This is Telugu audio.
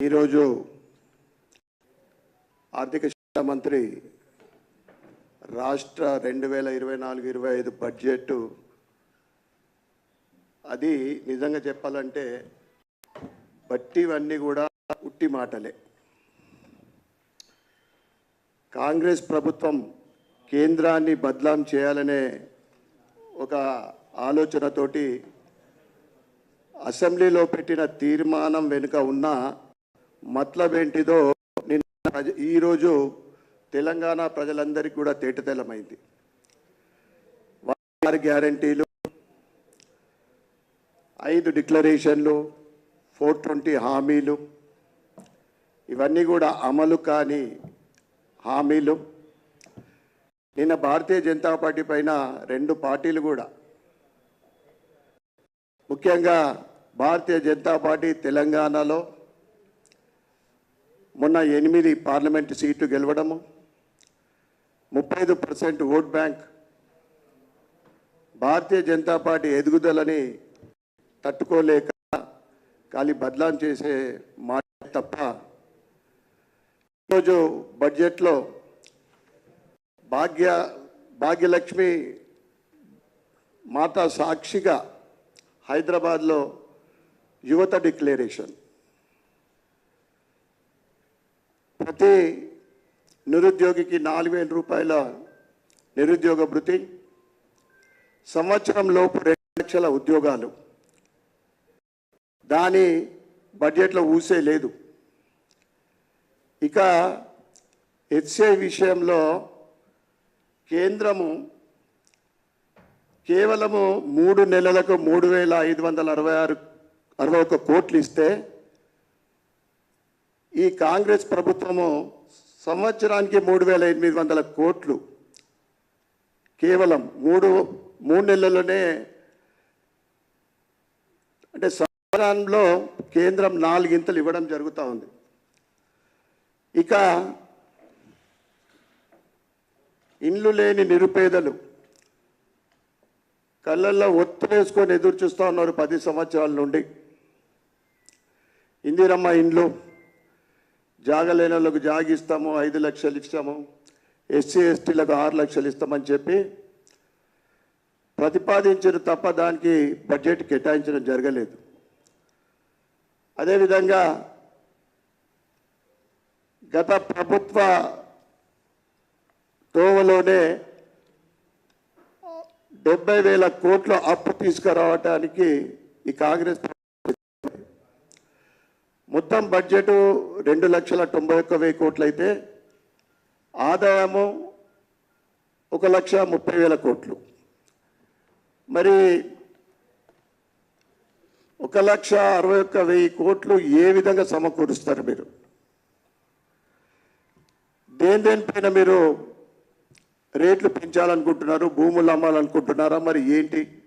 ఈరోజు ఆర్థిక శాఖ మంత్రి రాష్ట్ర రెండు వేల ఇరవై నాలుగు ఇరవై ఐదు బడ్జెట్ అది నిజంగా చెప్పాలంటే బట్టివన్నీ కూడా ఉట్టి మాటలే. కాంగ్రెస్ ప్రభుత్వం కేంద్రాన్ని బదలాం చేయాలనే ఒక ఆలోచనతోటి అసెంబ్లీలో పెట్టిన తీర్మానం వెనుక ఉన్న మతలబ్ ఏంటిదో నిన్న ఈరోజు తెలంగాణ ప్రజలందరికీ కూడా తేటతెల్లమైంది. వారి గ్యారంటీలు ఐదు డిక్లరేషన్లు ఫోర్ ట్వంటీ హామీలు ఇవన్నీ కూడా అమలు కాని హామీలు. నిన్న భారతీయ జనతా పార్టీ పైన రెండు పార్టీలు కూడా. ముఖ్యంగా భారతీయ జనతా పార్టీ తెలంగాణలో మొన్న ఎనిమిది పార్లమెంటు సీట్లు గెలవడము ముప్పై ఐదు percent vote bank Bharatiya Janata party ఎదుగుదలని తట్టుకోలేక ఖాళీ బదలాం చేసే మాట తప్ప ఈరోజు బడ్జెట్లో భాగ్య భాగ్యలక్ష్మి మాతా సాక్షిగా హైదరాబాద్లో యువత డిక్లరేషన్. ప్రతి నిరుద్యోగికి నాలుగు వేల రూపాయల నిరుద్యోగ భృతి సంవత్సరం లోపు రెండు లక్షల ఉద్యోగాలు. దాని బడ్జెట్లో ఊసే లేదు. ఇక హెచ్ఏ విషయంలో కేంద్రము కేవలము మూడు నెలలకు మూడు వేల ఐదు వందల అరవై ఆరు అరవై ఒక్క కోట్లు ఇస్తే ఈ కాంగ్రెస్ ప్రభుత్వము సంవత్సరానికి మూడు వేల ఎనిమిది వందల కోట్లు. కేవలం మూడు మూడు నెలల్లోనే అంటే సంవత్సరంలో కేంద్రం నాలుగింతలు ఇవ్వడం జరుగుతూ ఉంది. ఇక ఇండ్లు లేని నిరుపేదలు కళ్ళల్లో ఒత్తులేసుకొని ఎదురు చూస్తూ ఉన్నారు పది సంవత్సరాల నుండి. ఇందిరమ్మ ఇండ్లు జాగలేని వాళ్ళకు జాగిస్తాము ఐదు లక్షలు ఇస్తాము ఎస్సీ ఎస్టీలకు ఆరు లక్షలు ఇస్తామని చెప్పి ప్రతిపాదించిన తప్ప దానికి బడ్జెట్ కేటాయించడం జరగలేదు. అదేవిధంగా గత ప్రభుత్వ తోవలోనే డెబ్బై వేల కోట్ల అప్పు తీసుకురావటానికి ఈ కాంగ్రెస్ మొత్తం బడ్జెట్ రెండు లక్షల తొంభై ఒక్క వెయ్యి కోట్లు అయితే ఆదాయము ఒక లక్ష ముప్పై వేల కోట్లు. మరి ఒక లక్ష అరవై ఒక్క వెయ్యి కోట్లు ఏ విధంగా సమకూరుస్తారు మీరు? దేని దేనిపైన మీరు రేట్లు పెంచాలనుకుంటున్నారు భూములు అమ్మాలనుకుంటున్నారా మరి ఏంటి?